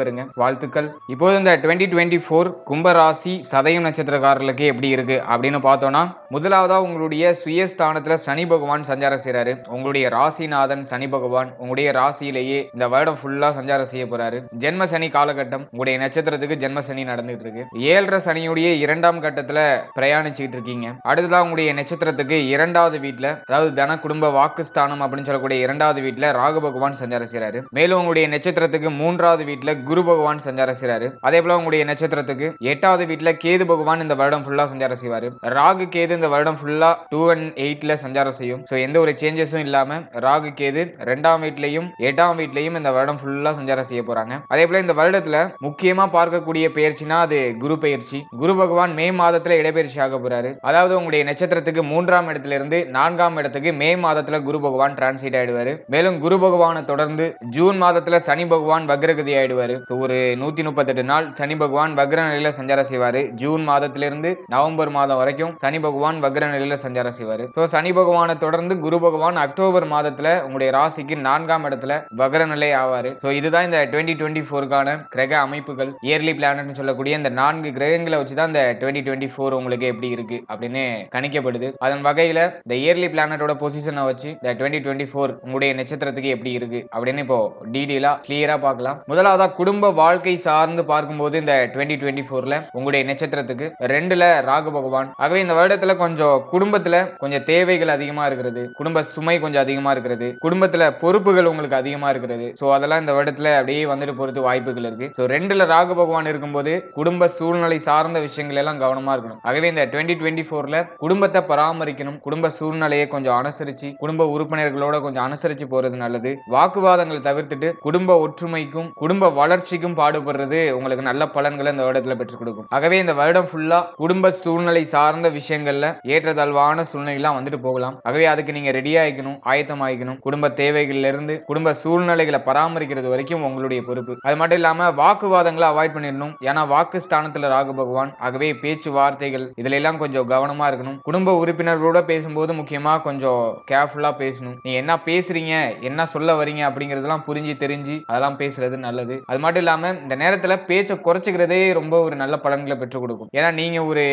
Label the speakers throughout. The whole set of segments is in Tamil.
Speaker 1: பயன்பெறுங்க வாழ்த்துக்கள். இப்போது இந்த டுவெண்ட்டி டுவெண்ட்டி ஃபோர் கும்பராசி சதயம் நட்சத்திரக்காரர்களுக்கு எப்படி இருக்கு அப்படின்னு பார்த்தோம்னா முதலாவதா உங்களுடைய சுயஸ்தானத்துல சனி பகவான் சஞ்சாரம் செய்றாரு. உங்களுடைய ராசிநாதன் சனி பகவான் உங்களுடைய ராசியிலேயே இந்த வருடம் ஃபுல்லா சஞ்சாரம் செய்ய போறாரு. ஜென்ம சனி காலகட்டம் உங்களுடைய நட்சத்திரத்துக்கு ஜென்ம சனி நடந்துட்டு இருக்கு. ஏழரை சனியுடைய இரண்டாம் கட்டத்துல பிரயாணிச்சுட்டு இருக்கீங்க. அடுத்ததாக உங்களுடைய நட்சத்திரத்துக்கு இரண்டாவது வீட்டுல அதாவது தன குடும்ப வாக்குஸ்தானம் அப்படின்னு சொல்லக்கூடிய இரண்டாவது வீட்டுல ராகு பகவான் சஞ்சாரம் செய்கிறாரு மேலும் உங்களுடைய நட்சத்திரத்துக்கு மூன்றாவது வீட்டுல குரு பகவான் சஞ்சாரம் செய்றாரு. அதே போல உங்களுடைய நட்சத்திரத்துக்கு எட்டாவது வீட்டுல கேது பகவான் இந்த வருடம் ஃபுல்லா சஞ்சாரம் செய்வாரு. ராகு கேது இந்த வருடம் ஃபுல்லா டூ அண்ட் எயிட்ல சஞ்சாரம் செய்யும். ஸோ எந்த ஒரு சேஞ்சஸும் இல்லாம ராகு கேது ரெண்டாம் வீட்லயும் எட்டாம் வீட்லயும் இந்த வருடம் ஃபுல்லா சஞ்சாரம் செய்ய போறாங்க. அதே போல இந்த வருடத்துல முக்கியமா பார்க்கக்கூடிய பயிற்சினா அது குரு பயிற்சி. குரு பகவான் மே மாதத்துல இடப்பெயர்ச்சி ஆக போறாரு. அதாவது உங்களுடைய நட்சத்திரத்துக்கு மூன்றாம் இடத்துல இருந்து நான்காம் இடத்துக்கு மே மாதத்துல குரு பகவான் டிரான்சிட் ஆயிடுவாரு. மேலும் குரு பகவானை தொடர்ந்து ஜூன் மாதத்துல சனி பகவான் வக்ரகதி ஆயிடுவாரு. ஒரு நூத்தி முப்பத்தெட்டு நாள் சனி பகவான் வக்ர நிலையில சஞ்சாரம் செய்வாரு. ஜூன் மாதத்திலிருந்து நவம்பர் மாதம் வரைக்கும் சனி பகவான் வக்ர நிலையில சஞ்சாரம் செய்வாரு. ஸோ சனி பகவானை தொடர்ந்து குரு பகவான் அக்டோபர் மாதத்துல உங்களுடைய ராசிக்கு நான்காம் இடத்துல வக்ர நிலை ஆவாரு. ஸோ இதுதான் இந்த டுவெண்ட்டி டுவெண்ட்டி ஃபோருக்கான கிரக அமைப்புகள் இயர்லி பிளானட்னு சொல்லக்கூடிய இந்த நான்கு கிரகங்களை வச்சு தான் இந்த டுவெண்ட்டி டுவெண்ட்டி ஃபோர் உங்களுக்கு எப்படி இருக்கு அப்படின்னு கணிக்கப்படுது. அதன் வகையில இந்த இயர்லி பிளானட்டோட பொசிஷனை வச்சு இந்த டுவெண்ட்டி டுவெண்ட்டி ஃபோர் உங்களுடைய நட்சத்திரத்துக்கு எப்படி இருக்கு அப்படின்னு இப்போ டீடெயிலா கிளியரா பார்க்கலாம். முதலாவதா குடும்ப குடும்ப வாழ்க்கை சார்ந்து பார்க்கும்போது இந்த டுவெண்ட்டி டுவெண்ட்டி ஃபோர்ல உங்களுடைய நட்சத்திரத்துக்கு ரெண்டுல ராகு பகவான். ஆகவே இந்த வருடத்துல கொஞ்சம் குடும்பத்துல கொஞ்சம் தேவைகள் அதிகமா இருக்கிறது. குடும்ப சுமை கொஞ்சம் அதிகமா இருக்கிறது. குடும்பத்துல பொறுப்புகள் உங்களுக்கு அதிகமா இருக்கிறது. ஸோ அதெல்லாம் இந்த வருடத்துல அப்படியே வந்துட்டு பொறுத்து வாய்ப்புகள் இருக்கு. ஸோ ரெண்டுல ராகு பகவான் இருக்கும்போது குடும்ப சூழ்நிலை சார்ந்த விஷயங்கள் எல்லாம் கவனமா இருக்கணும். ஆகவே இந்த டுவெண்ட்டி டுவெண்ட்டி ஃபோர்ல குடும்பத்தை பராமரிக்கணும். குடும்ப சூழ்நிலையை கொஞ்சம் அனுசரிச்சு குடும்ப உறுப்பினர்களோட கொஞ்சம் அனுசரிச்சு போறது நல்லது. வாக்குவாதங்களை தவிர்த்துட்டு குடும்ப ஒற்றுமைக்கும் குடும்ப வளர்ச்சிக்கும் பாடுபடுறது உங்களுக்கு நல்ல பலன்களை இந்த வருடத்துல பெற்றுக் கொடுக்கும். ஆகவே இந்த வருடம் ஃபுல்லா குடும்ப சூழ்நிலை சார்ந்த விஷயங்கள்ல ஏற்றத்தாழ்வான சூழ்நிலைலாம் வந்துட்டு போகலாம். ஆகவே அதுக்கு நீங்க ரெடி ஆகிக்கணும் ஆயத்தம் ஆயிக்கணும் குடும்ப தேவைகள்ல இருந்து குடும்ப சூழ்நிலைகளை பராமரிக்கிறது வரைக்கும் உங்களுடைய பொறுப்பு. அது மட்டும் இல்லாம வாக்குவாதங்களை அவாய்ட் பண்ணிடணும். ஏன்னா வாக்கு ஸ்தானத்துல ராகு பகவான். ஆகவே பேச்சு வார்த்தைகள் இதுல எல்லாம் கொஞ்சம் கவனமா இருக்கணும். குடும்ப உறுப்பினர்களோட பேசும்போது முக்கியமா கொஞ்சம் கேர்ஃபுல்லா பேசணும். நீ என்ன பேசுறீங்க என்ன சொல்ல வரீங்க அப்படிங்கறதெல்லாம் புரிஞ்சு தெரிஞ்சு அதெல்லாம் பேசுறது நல்லது. அது மட்டும் இல்லாம இந்த நேரத்துல பேச்சை குறைச்சிக்கிறதே ரொம்ப ஒரு நல்ல பலன்களை பெற்றுக் கொடுக்கும். ஏன்னா நீங்க ஒரு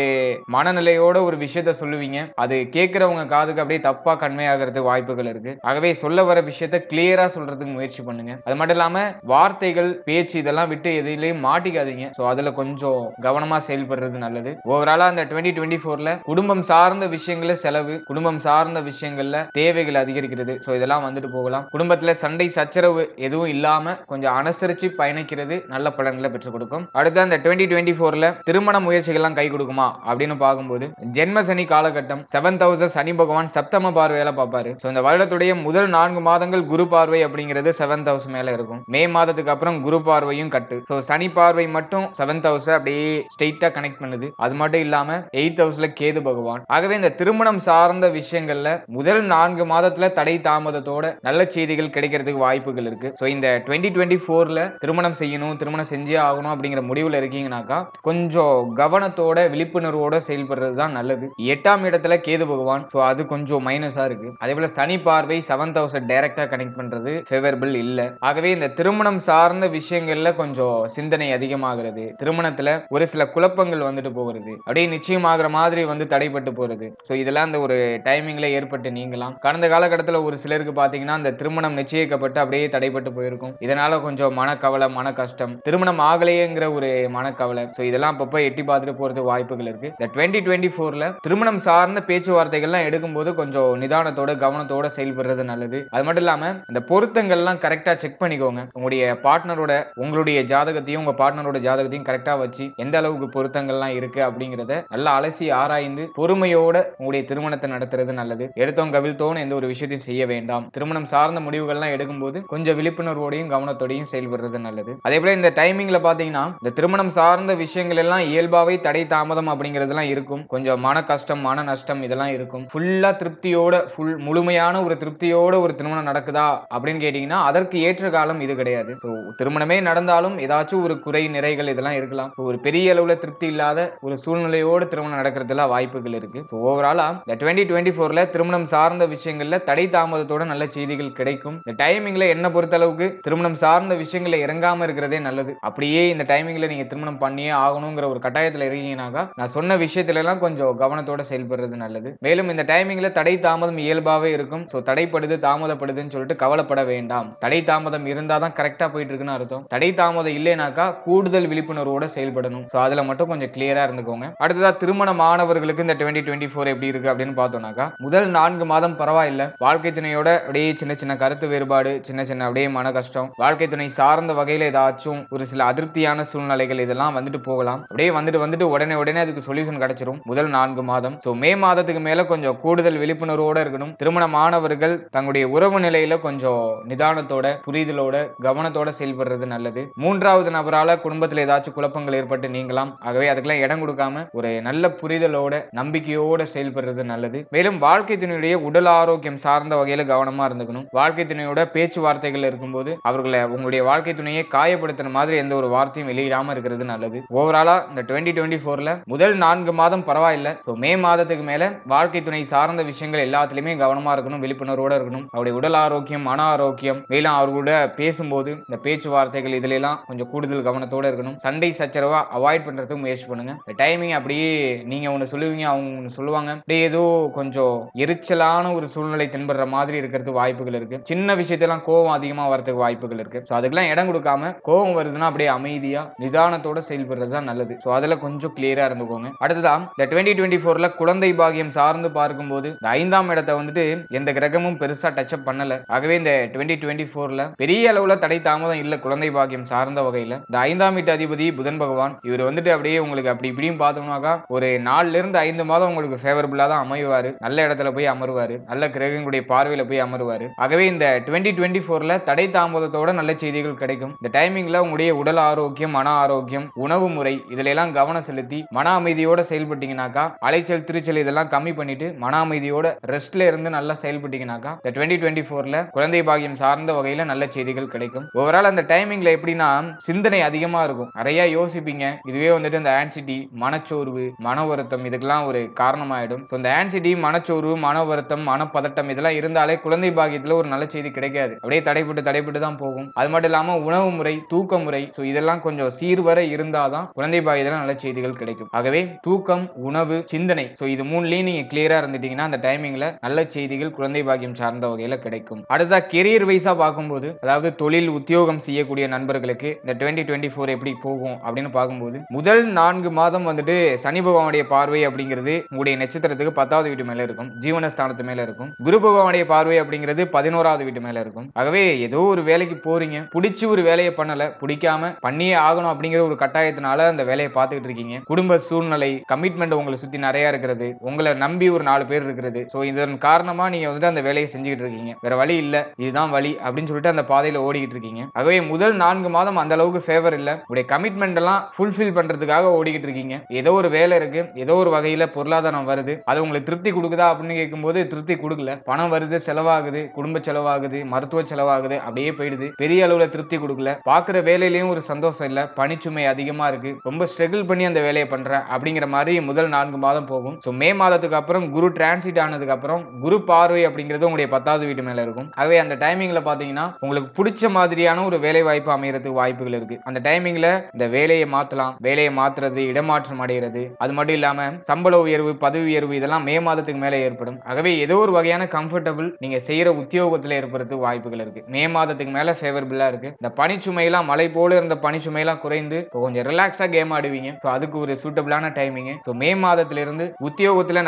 Speaker 1: மனநிலையோட ஒரு விஷயத்த சொல்லுவீங்க. அது கேட்கிறவங்க காதுக்கு அப்படியே தப்பா கண்மையாகிறதுக்கு வாய்ப்புகள் இருக்கு. ஆகவே சொல்ல வர விஷயத்த கிளியரா சொல்றதுக்கு முயற்சி பண்ணுங்க. அது மட்டும் இல்லாம வார்த்தைகள் பேச்சு இதெல்லாம் விட்டு எதிலையும் மாட்டிக்காதீங்க. சோ அதுல கொஞ்சம் கவனமா செயல்படுறது நல்லது. ஓவராலா அந்த டுவெண்ட்டி டுவெண்ட்டி ஃபோரில் குடும்பம் சார்ந்த விஷயங்கள செலவு குடும்பம் சார்ந்த விஷயங்கள்ல தேவைகள் அதிகரிக்கிறது. சோ இதெல்லாம் வந்துட்டு போகலாம். குடும்பத்துல சண்டை சச்சரவு எதுவும் இல்லாம கொஞ்சம் அனுசரிச்சு பயணிக்கிறது நல்ல பலன்களை பெற்றுக் கொடுக்கும். அடுத்து அந்த டுவெண்ட்டி டுவெண்ட்டி ஃபோர்ல திருமண முயற்சிகள்லாம் கை கொடுக்குமா அப்படின்னு பார்க்கும்போது ஜென்ம சனி காலகட்டம் செவன் தௌசண்ட் சனி பகவான் சப்தம பார்வையில பார்ப்பாரு. ஸோ இந்த வருடத்துடைய முதல் நான்கு மாதங்கள் குரு பார்வை அப்படிங்கிறது செவன் தௌசண்ட் மேல இருக்கும். மே மாதத்துக்கு அப்புறம் குரு பார்வையும் கட்டு. ஸோ சனி பார்வை மட்டும் செவன் தௌசண்ட் அப்படியே ஸ்ட்ரெயிட்டா கனெக்ட் பண்ணுது. அது மட்டும் இல்லாம எயிட் ஹவுஸ்ல கேது பகவான். ஆகவே இந்த திருமணம் சார்ந்த விஷயங்கள்ல முதல் நான்கு மாதத்துல தடை தாமதத்தோட நல்ல செய்திகள் கிடைக்கிறதுக்கு வாய்ப்புகள் இருக்கு. ஸோ இந்த டுவெண்ட்டி டுவெண்ட்டி ஃபோர்ல திருமண திருமணம் செய்யணும் திருமணம் செஞ்சே ஆகணும் அப்படிங்கிற முடிவில் இருக்கீங்கனாக்கா கொஞ்சம் கவனத்தோட விழிப்புணர்வோட செயல்படுறது தான் நல்லது. எட்டாம் இடத்துல கேது பகவான் ஸோ அது கொஞ்சம் மைனஸா இருக்கு. அதே போல சனி பார்வை செவன்த் ஹவுஸ் டைரக்டா கனெக்ட் பண்றது ஃபேவரபிள் இல்ல. ஆகவே இந்த திருமணம் சார்ந்த விஷயங்கள்ல கொஞ்சம் சிந்தனை அதிகமாகிறது. திருமணத்துல ஒரு சில குழப்பங்கள் வந்துட்டு போகிறது. அப்படியே நிச்சயமாகிற மாதிரி வந்து தடைப்பட்டு போறது. ஸோ இதெல்லாம் அந்த ஒரு டைமிங்ல ஏற்பட்டு நீங்களாம் கடந்த காலகட்டத்தில் ஒரு சிலருக்கு பாத்தீங்கன்னா அந்த திருமணம் நிச்சயிக்கப்பட்டு அப்படியே தடைப்பட்டு போயிருக்கும். இதனால கொஞ்சம் மனக்கவலை மன கஷ்டம் திருமணம் ஆகலையேங்கிற ஒரு மனக்கவலை. ஸோ இதெல்லாம் அப்பப்போ எட்டி பார்த்துட்டு போகிறது வாய்ப்புகள் இருக்கு. இந்த டுவெண்ட்டி டுவெண்ட்டி ஃபோர்ல திருமணம் சார்ந்த பேச்சுவார்த்தைகள்லாம் எடுக்கும்போது கொஞ்சம் நிதானத்தோட கவனத்தோட செயல்படுறது நல்லது. அது மட்டும் இல்லாம இந்த பொருத்தங்கள்லாம் கரெக்டாக செக் பண்ணிக்கோங்க. உங்களுடைய பார்ட்னரோட உங்களுடைய ஜாதகத்தையும் உங்க பார்ட்னரோட ஜாதகத்தையும் கரெக்டாக வச்சு எந்த அளவுக்கு பொருத்தங்கள்லாம் இருக்கு அப்படிங்கிறத நல்லா அலசி ஆராய்ந்து பொறுமையோட உங்களுடைய திருமணத்தை நடத்துறது நல்லது. எடுத்தவங்க கவிழ்த்தோன்னு எந்த ஒரு விஷயத்தையும் செய்ய வேண்டாம். திருமணம் சார்ந்த முடிவுகள்லாம் எடுக்கும்போது கொஞ்சம் விழிப்புணர்வோடையும் கவனத்தோடையும் செயல்படுறது நல்லது. அதே போல இந்த டைமிங்ல பாத்தீங்கன்னா இந்த திருமணம் சார்ந்த விஷயங்கள் எல்லாம் இயல்பாவே தடை தாமதம் அப்படிங்கிறதுலாம் இருக்கும். கொஞ்சம் மன கஷ்டம் மன நஷ்டம் இதெல்லாம் இருக்கும். ஃபுல்லா திருப்தியோட ஃபுல் முழுமையான ஒரு திருப்தியோட ஒரு திருமணம் நடக்குதா அப்படின்னு கேட்டீங்கன்னா அதற்கு ஏற்ற காலம் இது கிடையாது. திருமணமே நடந்தாலும் ஏதாச்சும் ஒரு குறை நிறைகள் இதெல்லாம் இருக்கலாம். ஒரு பெரிய அளவுல திருப்தி இல்லாத ஒரு சூழ்நிலையோடு திருமணம் நடக்கிறதுல வாய்ப்புகள் இருக்கு. ஓவராலா இந்த டுவெண்ட்டி டுவெண்ட்டி ஃபோர்ல திருமணம் சார்ந்த விஷயங்கள்ல தடை தாமதத்தோட நல்ல செய்திகள் கிடைக்கும். இந்த டைமிங்ல என்ன பொறுத்த அளவுக்கு திருமணம் சார்ந்த விஷயங்களை இறங்காம இருக்கிறதே நல்லது. அப்படியே இந்த டைமிங்கில் நீங்கள் திருமணம் பண்ணியே ஆகணுங்கிற ஒரு கட்டாயத்தில் இருக்கீங்கன்னாக்கா நான் சொன்ன விஷயத்துலலாம் கொஞ்சம் கவனத்தோட செயல்படுறது நல்லது. மேலும் இந்த டைமிங்கில் தடை தாமதம் இயல்பாகவே இருக்கும். ஸோ தடைப்படுது தாமதப்படுதுன்னு சொல்லிட்டு கவலைப்பட வேண்டாம். தடை தாமதம் இருந்தால் தான் கரெக்டாக போயிட்டு இருக்குன்னு அர்த்தம். தடை தாமதம் இல்லைனாக்கா கூடுதல் விழிப்புணர்வோட செயல்படணும். ஸோ அதில் மட்டும் கொஞ்சம் கிளியராக இருந்துக்கோங்க. அடுத்ததாக திருமண மாணவர்களுக்கு இந்த டுவெண்ட்டி டுவெண்ட்டி ஃபோர் எப்படி இருக்கு அப்படின்னு பார்த்தோம்னாக்கா முதல் நான்கு மாதம் பரவாயில்ல. வாழ்க்கை துணையோட அப்படியே சின்ன சின்ன கருத்து வேறுபாடு சின்ன சின்ன அப்படியே மன கஷ்டம். வாழ்க்கை துணை சார்ந்த வகையில் ஏதாச்சும் ஒரு சில அதிருப்தியான சூழ்நிலைகள் இதெல்லாம் வந்துட்டு போகலாம். அப்படியே வந்துட்டு வந்துட்டு உடனே உடனே அதுக்கு சொல்யூஷன் கிடைச்சிரும். முதல் நான்கு மாதம். ஸோ மே மாதத்துக்கு மேல கொஞ்சம் கூடுதல் விழிப்புணர்வோட இருக்கணும். திருமணமானவர்கள் தங்களுடைய உறவு நிலையில கொஞ்சம் நிதானத்தோட புரிதலோட கவனத்தோட செயல்படுறது நல்லது. மூன்றாவது நபரால குடும்பத்தில் ஏதாச்சும் குழப்பங்கள் ஏற்பட்டு நீங்களாம் ஆகவே அதுக்கெல்லாம் இடம் கொடுக்காம ஒரு நல்ல புரிதலோட நம்பிக்கையோட செயல்படுறது நல்லது. மேலும் வாழ்க்கை துணையுடைய உடல் ஆரோக்கியம் சார்ந்த வகையில கவனமா இருந்துக்கணும். வாழ்க்கை துணையோட பேச்சுவார்த்தைகள் இருக்கும்போது அவர்களை உங்களுடைய வாழ்க்கை துணையை காயப்படுத்துற மாதிரி எந்த ஒரு வார்த்தையும் வெளியிடாம இருக்கிறது நல்லது. ஓவராலா இந்த டுவெண்ட்டி டுவெண்ட்டி ஃபோர்ல முதல் நான்கு மாதம் பரவாயில்ல. ஸோ மே மாதத்துக்கு மேல வாழ்க்கை துணை சார்ந்த விஷயங்கள் எல்லாத்துலயுமே கவனமா இருக்கணும் விழிப்புணர்வோட இருக்கணும். அவருடைய உடல் ஆரோக்கியம் மன ஆரோக்கியம் மேலும் அவர்களோட பேசும்போது இந்த பேச்சுவார்த்தைகள் இதுல எல்லாம் கொஞ்சம் கூடுதல் கவனத்தோட இருக்கணும். சண்டை சச்சரவா அவாய்ட் பண்றதுக்கு முயற்சி பண்ணுங்க. இந்த டைமிங் அப்படியே நீங்க ஒன்று சொல்லுவீங்க அவங்க ஒன்று சொல்லுவாங்க. அப்படியே ஏதோ கொஞ்சம் எரிச்சலான ஒரு சூழ்நிலை தென்படுற மாதிரி இருக்கிறதுக்கு வாய்ப்புகள் இருக்கு. சின்ன விஷயத்தெல்லாம் கோவம் அதிகமா வரதுக்கு வாய்ப்புகள் இருக்கு. ஸோ அதுக்கெல்லாம் இடம் கொடுக்காம கோபம் வருதுன்னா அப்படியே அமைதியா நிதானத்தோட செயல்படுறது தான் நல்லது. ஸோ அதுல கொஞ்சம் கிளியரா இருந்துக்கோங்க. அடுத்ததா இந்த டுவெண்ட்டி டுவெண்ட்டி ஃபோர்ல குழந்தை பாகியம் சார்ந்து பார்க்கும்போது இந்த ஐந்தாம் இடத்தை வந்துட்டு எந்த கிரகமும் பெருசா டச் அப் பண்ணல. ஆகவே இந்த டுவெண்ட்டி டுவெண்ட்டி ஃபோர்ல பெரிய அளவுல தடை தாமதம் இல்லை குழந்தை பாகியம் சார்ந்த வகையில இந்த ஐந்தாம் வீட்டு அதிபதி புதன் பகவான் இவர் வந்துட்டு அப்படியே உங்களுக்கு அப்படி இப்படியும் பார்த்தோம்னாக்கா ஒரு நாலுல இருந்து ஐந்து மாதம் உங்களுக்கு ஃபேவரபிளா தான் அமைவாரு. நல்ல இடத்துல போய் அமருவாரு. நல்ல கிரகங்களுடைய பார்வையில போய் அமருவாரு. ஆகவே இந்த டுவெண்ட்டி டுவெண்ட்டி ஃபோர்ல தடை தாமதத்தோட நல்ல செய்திகள் கிடைக்கும். இந்த டைமிங்ல உங்களுடைய உடல் ஆரோக்கியம் மன ஆரோக்கியம் உணவு முறை இதுல எல்லாம் கவனம் செலுத்தி மன அமைதியோட செயல்பட்டீங்கன்னாக்கா அலைச்சல் திருச்சல் இதெல்லாம் கம்மி பண்ணிட்டு மன அமைதியோட ரெஸ்ட்ல இருந்து நல்லா செயல்பட்டீங்கன்னாக்கா இந்த டுவெண்ட்டி டுவெண்ட்டி ஃபோர்ல குழந்தை பாகியம் சார்ந்த வகையில நல்ல செய்திகள் கிடைக்கும். ஓவரால் அந்த டைமிங்ல எப்படின்னா சிந்தனை அதிகமா இருக்கும். நிறைய யோசிப்பீங்க. இதுவே வந்துட்டு இந்த ஆன்சிட்டி மனச்சோர்வு மன வருத்தம் இதுக்கெல்லாம் ஒரு காரணமாயிடும். So, இந்த ஆன்சிட்டி மனச்சோர்வு மன வருத்தம் மனப்பதட்டம் இதெல்லாம் இருந்தாலே குழந்தை பாகியத்துல ஒரு நல்ல செய்தி கிடைக்காது. அப்படியே தடைப்பட்டு தடைப்பட்டு தான் போகும். அது மட்டும் இல்லாம உணவு முறை தூக்க முறை ஸோ இதெல்லாம் கொஞ்சம் சீர்வர இருந்தாதான் குழந்தை பாக்கியத்தில் நல்ல செய்திகள் கிடைக்கும். ஆகவே தூக்கம் உணவு சிந்தனை ஸோ இது மூணுலேயும் நீங்கள் கிளியராக இருந்துட்டீங்கன்னா அந்த டைமிங்கில் நல்ல செய்திகள் குழந்தை பாகியம் சார்ந்த வகையில் கிடைக்கும். அடுத்தா கெரியர் வைஸாக பார்க்கும்போது அதாவது தொழில் உத்தியோகம் செய்யக்கூடிய நண்பர்களுக்கு இந்த டுவெண்ட்டி டுவெண்ட்டி ஃபோர் எப்படி போகும் அப்படின்னு பார்க்கும்போது முதல் நான்கு மாதம் வந்துட்டு சனி பகவானுடைய பார்வை அப்படிங்கிறது உங்களுடைய நட்சத்திரத்துக்கு பத்தாவது வீட்டு மேல இருக்கும் ஜீவனஸ்தானத்து மேல இருக்கும் குரு பகவானுடைய பார்வை அப்படிங்கிறது பதினோராவது வீட்டு மேல இருக்கும். ஆகவே ஏதோ ஒரு வேலைக்கு போறீங்க பிடிச்சி ஒரு வேலையை பண்ணல பிடிக்காம பண்ணியே ஆகணும் அப்படிங்கிற ஒரு கட்டாயத்தினால அந்த வேலையை பார்த்துக்கிட்டு இருக்கீங்க. குடும்ப சூழ்நிலை கமிட்மெண்ட் உங்களை சுத்தி நிறைய இருக்கிறது உங்களை நம்பி ஒரு நாலு பேர் இருக்கிறது. ஸோ இதன் காரணமா நீங்க வந்துட்டு அந்த வேலையை செஞ்சுக்கிட்டு இருக்கீங்க. வேற வழி இல்ல. இதுதான் வழி அப்படின்னு சொல்லிட்டு அந்த பாதையில ஓடிக்கிட்டு இருக்கீங்க. ஆகவே முதல் நான்கு மாதம் அந்த அளவுக்கு ஃபேவர் இல்ல. உடைய கமிட்மெண்ட் எல்லாம் ஃபுல்ஃபில் பண்றதுக்காக ஓடிக்கிட்டு இருக்கீங்க. ஏதோ ஒரு வேலை இருக்கு. ஏதோ ஒரு வகையில பொருளாதாரம் வருது. அது உங்களுக்கு திருப்தி கொடுக்குதா அப்படின்னு கேட்கும்போது திருப்தி கொடுக்கல. பணம் வருது செலவாகுது குடும்ப செலவாகுது மருத்துவ செலவாகுது அப்படியே போயிடுது. பெரிய அளவுல திருப்தி கொடுக்கல. பார்க்குற வேலையிலையும் ஒரு சந்தோஷம் இல்ல பணிச்சுமை அதிகமா இருக்கு. ரொம்ப ஸ்ட்ரகிள் பண்ணி அந்த வேலையை பண்றேன் அப்படிங்கிற மாதிரி முதல் நான்கு மாதம் போகும். ஸோ மே மாதத்துக்கு அப்புறம் குரு டிரான்சிட் ஆனதுக்கு அப்புறம் குரு பார்வை அப்படிங்கிறது உங்களுடைய பத்தாவது வீட்டு மேல இருக்கும். ஆகவே அந்த டைமிங்ல பாத்தீங்கன்னா உங்களுக்கு பிடிச்ச மாதிரியான ஒரு வேலை வாய்ப்பு அமைகிறதுக்கு வாய்ப்புகள் இருக்கு. அந்த டைமிங்ல இந்த வேலையை மாத்தலாம் வேலையை மாத்துறது இடமாற்றம் அடைகிறது அது மட்டும் இல்லாம சம்பள உயர்வு பதவி உயர்வு இதெல்லாம் மே மாதத்துக்கு மேலே ஏற்படும். ஆகவே ஏதோ ஒரு வகையான கம்ஃபர்டபுள் நீங்க செய்யற உத்தியோகத்தில் ஏற்படுறதுக்கு வாய்ப்புகள் இருக்கு. மே மாதத்துக்கு மேலே ஃபேவரபிளா இருக்கு. இந்த பனிச்சுமையெல்லாம் மலை போல இருந்த பனிச்சுமையெல்லாம் குறைந்து இப்போ கொஞ்சம் ரிலாக்ஸா கேம் ஆடுவீங்க. ஸோ அதுக்கு ஒரு சூட்டபிளான டைமிங் ஸோ மே மாதத்துல இருந்து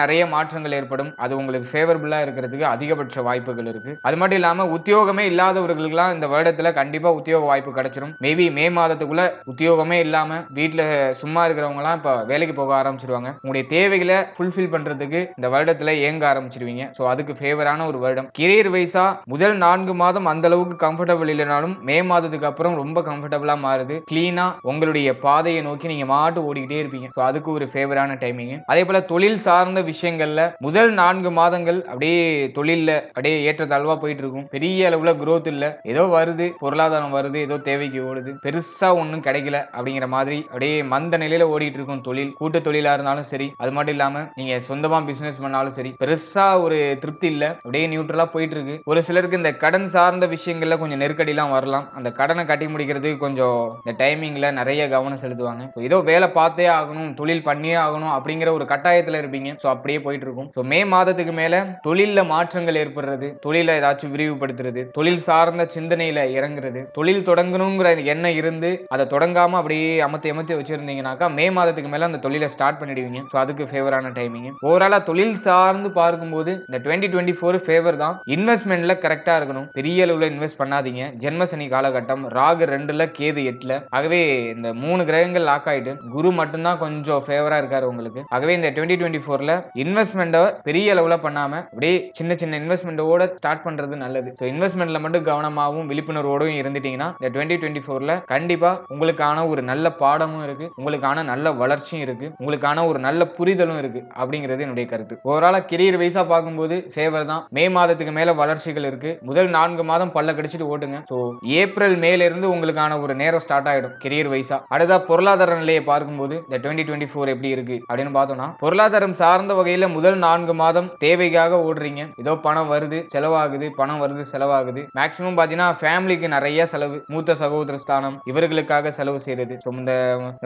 Speaker 1: நிறைய மாற்றங்கள் ஏற்படும். அது உங்களுக்கு ஃபேவரபுளாக இருக்கிறதுக்கு அதிகபட்ச வாய்ப்புகள் இருக்கு. அது மட்டும் இல்லாமல் உத்தியோகமே இல்லாதவர்களுக்கெல்லாம் இந்த வருடத்தில் கண்டிப்பாக உத்தியோக வாய்ப்பு கிடைச்சிரும். மேபி மே மாதத்துக்குள்ள உத்தியோகமே இல்லாமல் வீட்டில் சும்மா இருக்கிறவங்கலாம் இப்போ வேலைக்கு போக ஆரம்பிச்சிருவாங்க. உங்களுடைய தேவைகளை ஃபுல்ஃபில் பண்ணுறதுக்கு இந்த வருடத்தில் இயங்க ஆரம்பிச்சிருவீங்க. ஸோ அதுக்கு ஃபேவரான ஒரு வருடம். கெரியர் வைஸாக முதல் நான்கு மாதம் அந்த அளவுக்கு கம்ஃபர்டபுள் இல்லைனாலும் மே மாதத்துக்கு அப்புறம் ரொம்ப கம்ஃபர்டபுளாக மாறுது. க்ளீனாக உங்களுடைய பாதையை நோக்கி நீங்கள் மாட்டு ஓடிக்கிட்டே இருப்பீங்க. ஸோ அதுக்கு ஒரு ஃபேவரான டைமிங் அதே போல் தொழில் சார்ந்த விஷயங்களில் முதல் நான்கு மாதங்கள் அப்படியே தொழிலில் அப்படியே ஏற்றத்தாழ்வாக போயிட்டு இருக்கும் பெரிய அளவில் குரோத் இல்லை. ஏதோ வருது பொருளாதாரம் வருது ஏதோ தேவைக்கு ஓடுது. பெருசாக ஒன்றும் கிடைக்கல அப்படிங்கிற மாதிரி அப்படியே மந்த நிலையில் ஓடிட்டு இருக்கும் தொழில். கூட்டு தொழிலாக இருந்தாலும் சரி அது மட்டும் இல்லாமல் நீங்கள் சொந்தமாக பிஸ்னஸ் பண்ணாலும் சரி பெருசாக ஒரு திருப்தி இல்லை. அப்படியே நியூட்ரலாக போயிட்டு இருக்கு ஒரு சிலருக்கு இந்த கடன் சார்ந்த விஷயங்கள்ல கொஞ்சம் நெருக்கடிலாம் வரலாம். அந்த கடனை கட்டி முடிக்கிறதுக்கு கொஞ்சம் இந்த டைமிங்ல நிறைய கவனம் செலுத்துவாங்க. ஸோ ஏதோ வேலை பார்த்தே ஆகணும் தொழில் பண்ணியே ஆகணும் அப்படிங்கிற ஒரு கட்டாயத்தில் இருப்பீங்க. ஸோ அப்படியே போயிட்டு இருக்கும் ஸோ மே மாதத்துக்கு மேல தொழிலில் மாற்றங்கள் ஏற்படுறது தொழிலை ஏதாச்சும் விரிவுபடுத்துறது தொழில் சார்ந்த சிந்தனையில இறங்குறது தொழில் தொடங்கணுங்கிற எண்ணம் இருந்து அதை தொடங்காம அப்படியே அமர்த்தி அமர்த்தி வச்சிருந்தீங்கன்னாக்கா மே மாதத்துக்கு மேல அந்த தொழிலை ஸ்டார்ட் பண்ணிடுவீங்க. ஸோ அதுக்கு ஃபேவரான டைமிங் ஓவராலா தொழில் சார்ந்து பார்க்கும்போது இந்த டுவெண்ட்டி டுவெண்ட்டி ஃபோர் ஃபேவர் தான் இன்வெஸ்ட்மெண்ட்ல கரெக்டா இருக்கணும். பெரிய அளவில் இன்வெஸ்ட் பண்ணாதீங்க. ஜென்மசனி காலகட்டம் ராகு ரெண்டுல கேது எட்டுல. ஆகவே இந்த மூணு கிரகங்கள் லாக் ஆயிட்டு குரு மட்டும்தான் கொஞ்சம் ஃபேவரா இருக்காரு உங்களுக்கு. ஆகவே இந்த டுவெண்ட்டி டுவெண்ட்டி ஃபோர்ல இன்வெஸ்ட்மெண்ட்டை பெரிய அளவுல பண்ணாம அப்படியே சின்ன சின்ன இன்வெஸ்ட்மெண்ட்டோட ஸ்டார்ட் பண்றது நல்லது. ஸோ இன்வெஸ்ட்மெண்ட்ல மட்டும் கவனமாகவும் விழிப்புணர்வோடும் இருந்துட்டீங்கன்னா இந்த டுவெண்ட்டி டுவெண்ட்டி ஃபோர்ல கண்டிப்பா உங்களுக்கான ஒரு நல்ல பாடமும் இருக்கு உங்களுக்கான நல்ல வளர்ச்சியும் இருக்கு உங்களுக்கான ஒரு நல்ல புரிதலும் இருக்கு அப்படிங்கிறது என்னுடைய கருத்து. ஓவராலா கெரியர் வைஸா பார்க்கும்போது ஃபேவர் தான். மே மாதத்துக்கு மேல வளர்ச்சிகள் இருக்கு. முதல் நான்கு மாதம் பல்ல கடிச்சிட்டு ஓட்டுங்க. ஸோ ஏப்ரல் மேல இருந்து உங்களுக்கான ஒரு நேரம் ஸ்டார்ட் ஆகிடும் கெரியர் வைஸா அடுத்த பொருளாதார நிலையை பார்க்கும்போது இந்த டுவெண்ட்டி டுவெண்ட்டி ஃபோர் எப்படி இருக்கு அப்படின்னு பார்த்தோம்னா பொருளாதாரம் சார்ந்த வகையில முதல் நான்கு மாதம் தேவைக்காக ஓடுறீங்க. ஏதோ பணம் வருது செலவாகுது பணம் வருது செலவாகுது. மேக்சிமம் பாத்தீங்கன்னா ஃபேமிலிக்கு நிறைய செலவு மூத்த சகோதர ஸ்தானம் இவர்களுக்காக செலவு செய்யறது. ஸோ இந்த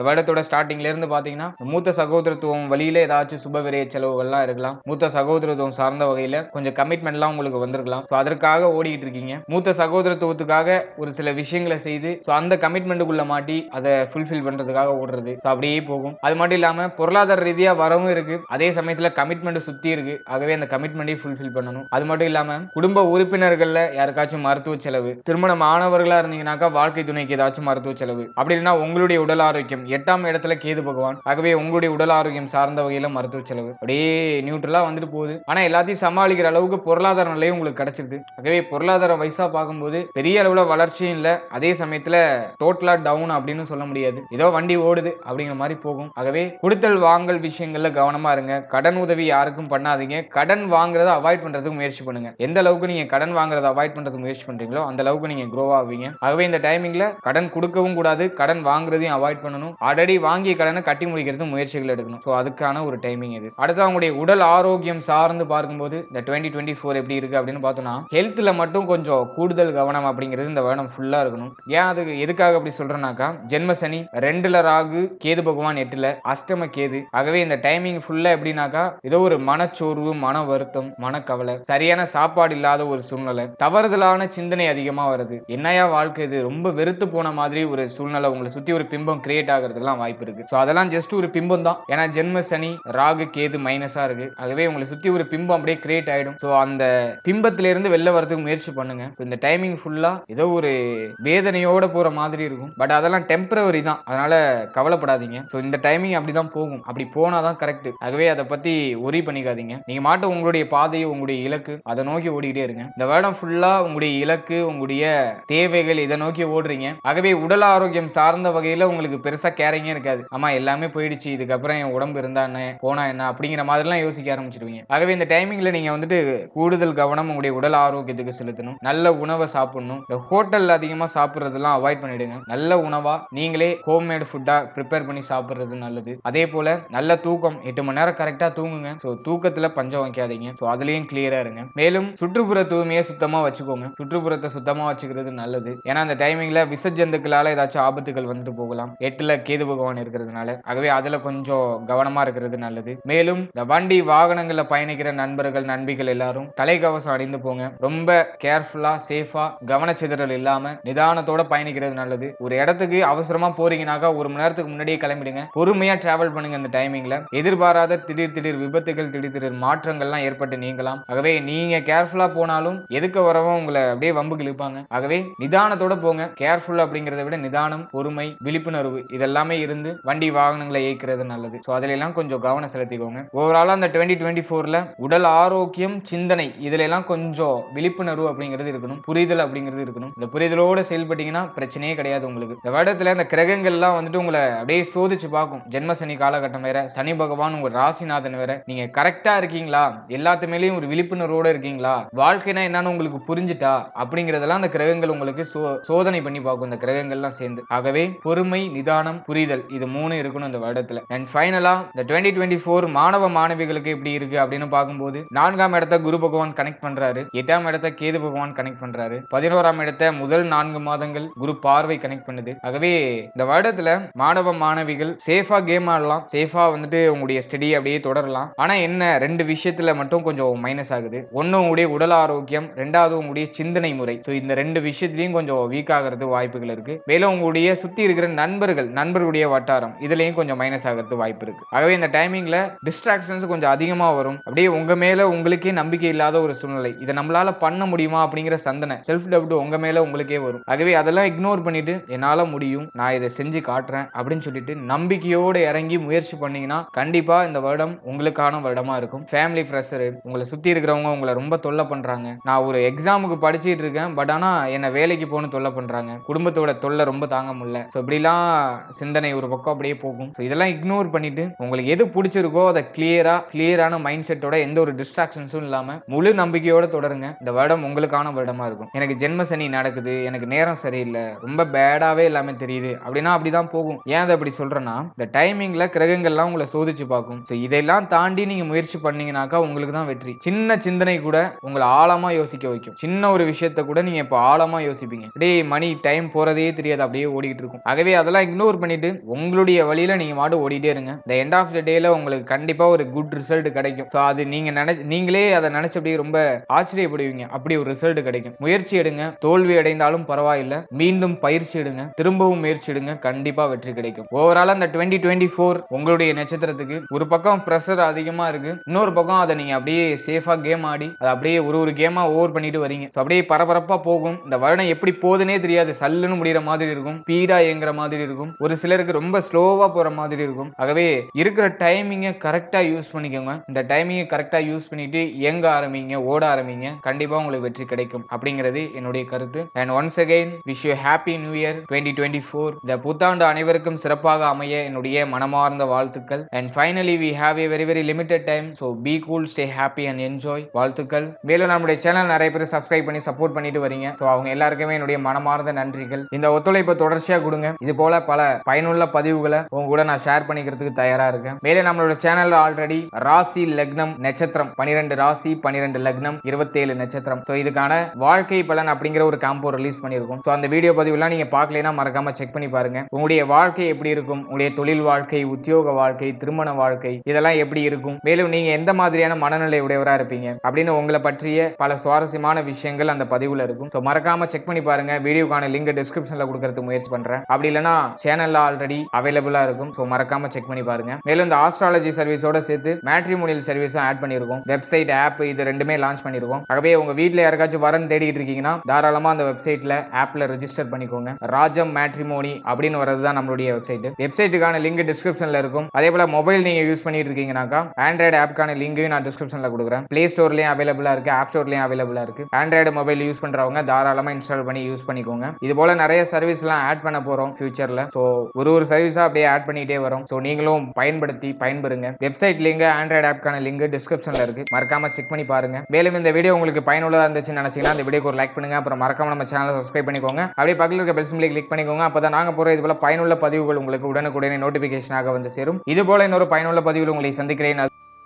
Speaker 1: வருடத்தோட ஸ்டார்டிங்ல இருந்து பாத்தீங்கன்னா மூத்த சகோதரத்துவம் வழியில ஏதாச்சும் சுபவிரைய செலவுகள்லாம் இருக்கலாம். மூத்த சகோதரத்துவம் சார்ந்த வகையில கொஞ்சம் கமிட்மெண்ட்லாம் உங்களுக்கு வந்திருக்கலாம். ஸோ அதற்காக ஓடிட்டு இருக்கீங்க. மூத்த சகோதரத்துவத்துக்காக ஒரு சில விஷயங்களை செய்து ஸோ அந்த கமிட்மெண்ட்டுக்குள்ள மாட்டி அதை ஃபுல்ஃபில் பண்றதுக்காக ஓடுறது. ஸோ அப்படியே போகும். அது மட்டும் இல்லாம பொருளாதார ரீதியாக வரவும் இருக்கு. அதே சமயத்தில் கமிட்மெண்ட் சுற்றி இருக்கு. ஆகவே அந்த கமிட்மெண்ட்டையும் ஃபுல்ஃபில் பண்ணணும். அது மட்டும் இல்லாமல் குடும்ப உறுப்பினர்களில் யாருக்காச்சும் மருத்துவ செலவு திருமணம் மாணவர்களாக இருந்தீங்கன்னாக்கா வாழ்க்கை துணைக்கு ஏதாச்சும் மருத்துவ செலவு. அப்படி இல்லைன்னா உங்களுடைய உடல் ஆரோக்கியம் எட்டாம் இடத்துல கேது பகவான். ஆகவே உங்களுடைய உடல் ஆரோக்கியம் சார்ந்த வகையில் மருத்துவ செலவு. அப்படியே நியூட்ரலாக வந்துட்டு போகுது. ஆனால் எல்லாத்தையும் சமாளிக்கிற அளவுக்கு பொருளாதார நிலையும் உங்களுக்கு கிடைச்சிருது. ஆகவே பொருளாதார வயசா பார்க்கும்போது பெரிய அளவில் வளர்ச்சியும் இல்லை. அதே அதே சமயத்துல டோட்டலா டவுன் அப்படின்னு சொல்ல முடியாது. ஏதோ வண்டி ஓடுது அப்படிங்கிற மாதிரி போகும். ஆகவே கொடுத்தல் வாங்கல் விஷயங்கள்ல கவனமா இருங்க. கடன் உதவி யாருக்கும் பண்ணாதீங்க. கடன் வாங்குறத அவாய்ட் பண்றதுக்கு முயற்சி பண்ணுங்க. எந்த அளவுக்கு நீங்க கடன் வாங்குறத அவாய்ட் பண்றதுக்கு முயற்சி பண்றீங்களோ அந்த அளவுக்கு நீங்க க்ரோ ஆவீங்க. ஆகவே இந்த டைமிங்ல கடன் கொடுக்கவும் கூடாது. கடன் வாங்குறதையும் அவாய்ட் பண்ணணும். ஆல்ரெடி வாங்கிய கடனை கட்டி முடிக்கிறது முயற்சிகள் எடுக்கணும். ஸோ அதுக்கான ஒரு டைமிங் இது. அடுத்து அவங்களுடைய உடல் ஆரோக்கியம் சார்ந்து பார்க்கும்போது இந்த டுவெண்ட்டி டுவெண்ட்டி ஃபோர் எப்படி இருக்கு அப்படின்னு பார்த்தோம்னா ஹெல்த்ல மட்டும் கொஞ்சம் கூடுதல் கவனம் அப்படிங்கிறது இந்த வருடம் ஃபுல்லா இருக்கணும். ஏன் அதுக்கு எதுக்காக அப்படி சொல்றேன்னாக்கா ஜென்ம சனி ரெண்டுல ராகு கேது பகவான் எட்டுல அஷ்டம கேது. ஆகவே இந்த டைமிங் ஃபுல்லா எப்படின்னாக்கா ஏதோ ஒரு மனச்சோர்வு மன வருத்தம் மனக்கவலை சரியான சாப்பாடு இல்லாத ஒரு சூழ்நிலை தவறுதலான சிந்தனை அதிகமா வருது. என்னையா வாழ்க்கை இது? ரொம்ப வெறுத்து போன மாதிரி ஒரு சூழ்நிலை உங்களை சுத்தி ஒரு பிம்பம் கிரியேட் ஆகிறதுக்குலாம் வாய்ப்பு இருக்கு. ஸோ அதெல்லாம் ஜஸ்ட் ஒரு பிம்பம் தான். ஏன்னா ஜென்ம சனி ராகு கேது மைனஸா இருக்கு. ஆகவே உங்களை சுத்தி ஒரு பிம்பம் அப்படியே கிரியேட் ஆயிடும். ஸோ அந்த பிம்பத்திலிருந்து வெளில வரதுக்கு முயற்சி பண்ணுங்க. இந்த டைமிங் ஃபுல்லா ஏதோ ஒரு வேத வேதனையோட போகிற மாதிரி இருக்கும். பட் அதெல்லாம் டெம்பரவரி தான். அதனால் கவலைப்படாதீங்க. ஸோ இந்த டைமிங் அப்படி தான் போகும். அப்படி போனால் தான் கரெக்ட் ஆகவே அதை பற்றி ஒரி பண்ணிக்காதீங்க. நீங்கள் மாட்ட உங்களுடைய பாதையை உங்களுடைய இலக்கு அதை நோக்கி ஓடிக்கிட்டே இருங்க. இந்த வருடம் ஃபுல்லாக உங்களுடைய இலக்கு உங்களுடைய தேவைகள் இதை நோக்கி ஓடுறீங்க. ஆகவே உடல் ஆரோக்கியம் சார்ந்த வகையில் உங்களுக்கு பெருசாக கேரிங்கே இருக்காது. ஆமாம் எல்லாமே போயிடுச்சு. இதுக்கப்புறம் என் உடம்பு இருந்தா என்ன? போனா என்ன? அப்படிங்கிற மாதிரிலாம் யோசிக்க ஆரம்பிச்சிருவீங்க. ஆகவே இந்த டைமிங்ல நீங்க வந்துட்டு கூடுதல் கவனம் உங்களுடைய உடல் ஆரோக்கியத்துக்கு செலுத்தணும். நல்ல உணவை சாப்பிடணும். இந்த ஹோட்டல் அதிகமாக சாப்பிட்டு சாப்பிட்றதெல்லாம் அவாய்ட் பண்ணிடுங்க. நல்ல உணவா நீங்களே ஹோம்மேடு ஃபுட்டா ப்ரிப்பேர் பண்ணி சாப்பிட்றது நல்லது. அதே போல நல்ல தூக்கம் எட்டு மணி நேரம் கரெக்டா தூங்குங்க. ஸோ தூக்கத்துல பஞ்சம் வைக்காதீங்க. ஸோ அதுலயும் கிளியரா இருங்க. மேலும் சுற்றுப்புற தூய்மையை சுத்தமா வச்சுக்கோங்க. சுற்றுப்புறத்தை சுத்தமா வச்சுக்கிறது நல்லது. ஏன்னா அந்த டைமிங்ல விசஜந்துக்களால ஏதாச்சும் ஆபத்துகள் வந்துட்டு போகலாம். எட்டுல கேது பகவான் இருக்கிறதுனால. ஆகவே அதுல கொஞ்சம் கவனமா இருக்கிறது நல்லது. மேலும் இந்த வண்டி வாகனங்கள்ல பயணிக்கிற நண்பர்கள் நண்பிகள் எல்லாரும் தலைக்கவசம் அணிந்து போங்க. ரொம்ப கேர்ஃபுல்லா சேஃபா கவனச்சிதறல் இல்லாம நிதானத்தோட பயணிக்கிறது நல்லது. ஒரு இடத்துக்கு அவசரமா போறீங்கனாக்கா ஒரு மணி நேரத்துக்கு முன்னாடியே கிளம்பிடுங்க. பொறுமையா டிராவல் பண்ணுங்க இந்த டைமிங்ல எதிர்பாராத திடீர் திடீர் விபத்துகள் திடீர் திடீர் மாற்றங்கள்லாம் ஏற்பட்டு நீங்கலாம். ஆகவே நீங்க கேர்ஃபுல்லா போனாலும் எதுக்கு வரவும் உங்களை அப்படியே வம்புக்கு இழுப்பாங்க ஆகவே நிதானத்தோட போங்க. கேர்ஃபுல் அப்படிங்கறத விட நிதானம் பொறுமை விழிப்புணர்வு இதெல்லாமே இருந்து வண்டி வாகனங்களை இயக்கிறது நல்லது. ஸோ அதுல எல்லாம் கொஞ்சம் கவனம் செலுத்திக்கோங்க. ஓவராலா அந்த டுவெண்ட்டி டுவெண்ட்டி ஃபோர்ல உடல் ஆரோக்கியம் சிந்தனை இதுல எல்லாம் கொஞ்சம் விழிப்புணர்வு அப்படிங்கிறது இருக்கணும். புரிதல் அப்படிங்கிறது இருக்கணும். இந்த புரிதலோட செயல்பட்டீங்கன்னா பிரச்சனையே கிடையாது உங்களுக்கு. இந்த வருடத்துல இந்த கிரகங்கள்லாம் வந்துட்டு உங்களை அப்படியே சோதிச்சு பார்க்கும். ஜென்ம சனி காலகட்டம் வேற சனி பகவான் உங்க ராசிநாதன் வேற. நீங்க கரெக்டா இருக்கீங்களா? எல்லாத்து மேலேயும் ஒரு விழிப்புணர்வோட இருக்கீங்களா? வாழ்க்கைனா என்னன்னு உங்களுக்கு புரிஞ்சுட்டா? அப்படிங்கறதெல்லாம் அந்த கிரகங்கள் உங்களுக்கு சோதனை பண்ணி பார்க்கும். இந்த கிரகங்கள்லாம் சேர்ந்து. ஆகவே பொறுமை நிதானம் புரிதல் இது மூணு இருக்கணும் இந்த வருடத்துல. அண்ட் ஃபைனலா இந்த டுவெண்ட்டி டுவெண்ட்டி ஃபோர் மாணவ மாணவிகளுக்கு எப்படி இருக்கு அப்படின்னு பார்க்கும்போது நான்காம் இடத்த குரு பகவான் கனெக்ட் பண்றாரு. எட்டாம் இடத்த கேது பகவான் கனெக்ட் பண்றாரு. பதினோராம் இடத்த முதல் நான்கு மாதங்கள் குரு பார்வை கனெக்ட் பண்ணுது. ஆகவே இந்த வருடத்துல மாணவ மாணவிகள் சேஃபா கேம் ஆடலாம். சேஃபா வந்துட்டு உங்களுடைய ஸ்டடி அப்படியே தொடரலாம். ஆனா என்ன ரெண்டு விஷயத்துல மட்டும் கொஞ்சம் மைனஸ் ஆகுது. ஒன்னு உங்களுடைய உடல் ஆரோக்கியம் ரெண்டாவது உங்களுடைய சிந்தனை முறை. ஸோ இந்த ரெண்டு விஷயத்துலையும் கொஞ்சம் வீக் ஆகிறது வாய்ப்புகள் இருக்கு. மேலும் உங்களுடைய சுத்தி இருக்கிற நண்பர்கள் நண்பர்களுடைய வட்டாரம் இதுலயும் கொஞ்சம் மைனஸ் ஆகிறது வாய்ப்பு இருக்கு. ஆகவே இந்த டைமிங்ல டிஸ்ட்ராக்ஷன்ஸ் கொஞ்சம் அதிகமா வரும். அப்படியே உங்க மேல உங்களுக்கே நம்பிக்கை இல்லாத ஒரு சூழ்நிலை. இதை நம்மளால பண்ண முடியுமா அப்படிங்கிற சந்தனை செல்ஃப் டவுட் உங்க மேல உங்களுக்கே வரும். ஆகவே அதெல்லாம் இக்னோர் பண்ணிட்டு என்னால் முடியும் நான் இதை செஞ்சு காட்டுறேன் அப்படின்னு சொல்லிட்டு நம்பிக்கையோடு இறங்கி முயற்சி பண்ணீங்கன்னா கண்டிப்பாக இந்த வருடம் உங்களுக்கான வருடமாக இருக்கும். ஃபேமிலி ப்ரெஷரு உங்களை சுற்றி இருக்கிறவங்க உங்களை ரொம்ப தொல்லை பண்ணுறாங்க நான் ஒரு எக்ஸாமுக்கு படிச்சுட்டு இருக்கேன் பட் ஆனால் என்னை வேலைக்கு போகணும் தொல்லை பண்ணுறாங்க குடும்பத்தோட தொல்லை ரொம்ப தாங்க முடியல. ஸோ இப்படிலாம் சிந்தனை ஒரு பக்கம் அப்படியே போகும். ஸோ இதெல்லாம் இக்னோர் பண்ணிட்டு உங்களுக்கு எது பிடிச்சிருக்கோ அதை கிளியராக கிளியரான மைண்ட் செட்டோட எந்த ஒரு டிஸ்ட்ராக்ஷன்ஸும் இல்லாமல் முழு நம்பிக்கையோட தொடருங்க. இந்த வருடம் உங்களுக்கான வருடமா இருக்கும். எனக்கு ஜென்ம சனி நடக்குது எனக்கு நேரம் சரியில்லை. ரொம்ப பேடாவே எல்லாமே தெரியுது. அப்படின்னா அப்படிதான் போகும். ஏன் அதை அப்படி சொல்றேன்னா இந்த டைமிங்ல கிரகங்கள்லாம் உங்களை சோதிச்சு பார்க்கும். ஸோ இதெல்லாம் தாண்டி நீங்க முயற்சி பண்ணீங்கன்னாக்கா உங்களுக்கு தான் வெற்றி. சின்ன சிந்தனை கூட உங்களை ஆழமா யோசிக்க வைக்கும். சின்ன ஒரு விஷயத்த கூட நீங்க இப்போ ஆழமா யோசிப்பீங்க. அப்படியே மணி டைம் போறதே தெரியாது. அப்படியே ஓடிக்கிட்டு இருக்கும். ஆகவே அதெல்லாம் இக்னோர் பண்ணிட்டு உங்களுடைய வழியில நீங்க மாடு ஓடிட்டே இருங்க. இந்த எண்ட் ஆஃப் த டேல உங்களுக்கு கண்டிப்பா ஒரு குட் ரிசல்ட் கிடைக்கும். ஸோ அது நீங்க நினை நீங்களே அதை நினைச்சு அப்படியே ரொம்ப ஆச்சரியப்படுவீங்க. அப்படி ஒரு ரிசல்ட் கிடைக்கும். முயற்சி எடுங்க. தோல்வி அடைந்தாலும் பரவாயில்லை. மீண்டும் பயிற்சி எடுங்க. திரும்பவும் முயற்சி எடுங்க. கண்டிப்பாக வெற்றி கிடைக்கும். ஓவரால் அந்த டுவெண்ட்டி டுவெண்ட்டி ஃபோர் உங்களுடைய நட்சத்திரத்துக்கு ஒரு பக்கம் ப்ரெஷர் அதிகமா இருக்கு. இன்னொரு பக்கம் அதை நீங்கள் அப்படியே சேஃபாக கேம் ஆடி அதை அப்படியே ஒரு ஒரு கேமா ஓவர் பண்ணிட்டு வரீங்க. அப்படியே பரபரப்பாக போகும். இந்த வருடம் எப்படி போகுதுன்னே தெரியாது. சல்லுன்னு முடிகிற மாதிரி இருக்கும். ஸ்பீடா இயங்குற மாதிரி இருக்கும். ஒரு சிலருக்கு ரொம்ப ஸ்லோவாக போகிற மாதிரி இருக்கும். ஆகவே இருக்கிற டைமிங்கை கரெக்டாக யூஸ் பண்ணிக்கோங்க. இந்த டைமிங்கை கரெக்டாக யூஸ் பண்ணிட்டு இயங்க ஆரம்பிங்க ஓட ஆரம்பிங்க. கண்டிப்பாக உங்களுக்கு வெற்றி கிடைக்கும். அப்படிங்கிறது என்னுடைய கருத்து. And once again wish you happy new year twenty twenty four இந்த புத்தாண்டு அனைவருக்கும் சிறப்பாக அமைய என்னுடைய மனமார்ந்த வாழ்த்துக்கள். And finally we have a very very limited time so be cool stay happy and enjoy வாழ்த்துக்கள். மேலும் நம்முடைய சேனல் நிறைய பேர் சப்ஸ்கிரைப் பண்ணி சப்போர்ட் பண்ணிட்டு வரீங்க. ஸோ அவங்க எல்லாருக்குமே என்னுடைய மனமார்ந்த நன்றிகள். இந்த ஒத்துழைப்பை தொடர்ச்சியாக கொடுங்க. இது போல பல பயனுள்ள பதிவுகளை உங்க கூட நான் ஷேர் பண்ணிக்கிறதுக்கு தயாரா இருக்கேன். மேலே நம்மளோட சேனல்ல ஆல்ரெடி ராசி லக்னம் நட்சத்திரம். பனிரெண்டு ராசி பனிரெண்டு லக்னம் இருபத்தேழு நட்சத்திரம். ஸோ இதுக்கான வாழ்க்கை பலன் அப்படிங்கிற ஒரு காம்போ ரிலீஸ் பண்ணியிருக்கோம். ஸோ அந்த வீடியோ பதிவுலாம் நீங்கள் பார்க்கலைன்னா மறக்காமல் செக் பண்ணி பாருங்கள் உங்களுடைய வாழ்க்கை எப்படி இருக்கும்? உங்களுடைய தொழில் வாழ்க்கை உத்தியோக வாழ்க்கை திருமண வாழ்க்கை இதெல்லாம் எப்படி இருக்கும்? மேலும் நீங்கள் எந்த மாதிரியான மனநிலை உடையவராக இருப்பீங்க? அப்படின்னு உங்களை பற்றிய பல சுவாரஸ்யமான விஷயங்கள் அந்த பதிவில் இருக்கும். ஸோ மறக்காமல் செக் பண்ணி பாருங்கள் வீடியோக்கான லிங்க் டிஸ்கிரிப்ஷனில் கொடுக்கறதுக்கு முயற்சி பண்ணுறேன் அப்படி இல்லைன்னா சேனலில் ஆல்ரெடி அவைலபிளாக இருக்கும். ஸோ மறக்காமல் செக் பண்ணி பாருங்கள் மேலும் இந்த ஆஸ்ட்ராலஜி சர்வீஸோட சேர்த்து மேட்ரிமோனியல் சர்வீஸும் ஆட் பண்ணியிருக்கோம். வெப்சைட் ஆப் இது ரெண்டுமே லான்ச் பண்ணியிருக்கோம். ஆகவே உங்கள் வீட்டில் யாருக்காச்சும் வரன்னு தேடிட்டு இருக்கீங்கன்னா தாராளமாக அந்த வெப்சைட்டில் ஆப் ஆப்ல ரெஜிஸ்டர் பண்ணிக்கோங்க. ராஜம் மேட்ரிமோனி அப்படின்னு வரது தான் நம்மளுடைய வெப்சைட் வெப்சைட்டுக்கான லிங்க் டிஸ்கிரிப்ஷன்ல இருக்கும். அதே போல மொபைல் நீங்க யூஸ் பண்ணிட்டு இருக்கீங்கன்னாக்கா ஆண்ட்ராய்டு ஆப்க்கான லிங்கையும் நான் டிஸ்கிரிப்ஷன்ல கொடுக்குறேன். பிளே ஸ்டோர்லயும் அவைலபிளா இருக்கு ஆப் ஸ்டோர்லயும் அவைலபிளா இருக்கு. ஆண்ட்ராய்டு மொபைல் யூஸ் பண்றவங்க தாராளமா இன்ஸ்டால் பண்ணி யூஸ் பண்ணிக்கோங்க. இது போல நிறைய சர்வீஸ்லாம் ஆட் பண்ண போறோம் ஃபியூச்சர்ல ஸோ ஒரு ஒரு சர்வீஸா அப்படியே ஆட் பண்ணிட்டே வரும். ஸோ நீங்களும் பயன்படுத்தி பயன்பெறுங்க. வெப்சைட் லிங்க் ஆண்ட்ராய்டு ஆப்க்கான லிங்க் டிஸ்கிரிப்ஷன்ல இருக்கு. மறக்காம செக் பண்ணி பாருங்க. மேலும் இந்த வீடியோ உங்களுக்கு பயனுள்ளதா இருந்துச்சுன்னு நினைச்சீங்கன்னா இந்த வீடியோக்கு ஒரு லைக் பண்ணுங்க. அப்புறம் மறக்காம நம்ம சேனலை சப்ஸ்கிரைப் பண்ணி பண்ணிக்கோங்க. அப்படியே பக்கத்தில் இருக்க பெல் சிம்பிளை கிளிக் பண்ணிக்கோங்க. அப்பதான் நாங்க போகிற இது போல பயனுள்ள பதிவுகள் உங்களுக்கு உடனுக்குடனே நோட்டிஃபிகேஷனாக வந்து சேரும். இது போல இன்னொரு பயனுள்ள பதிவில் உங்களை சந்திக்கிறேன்.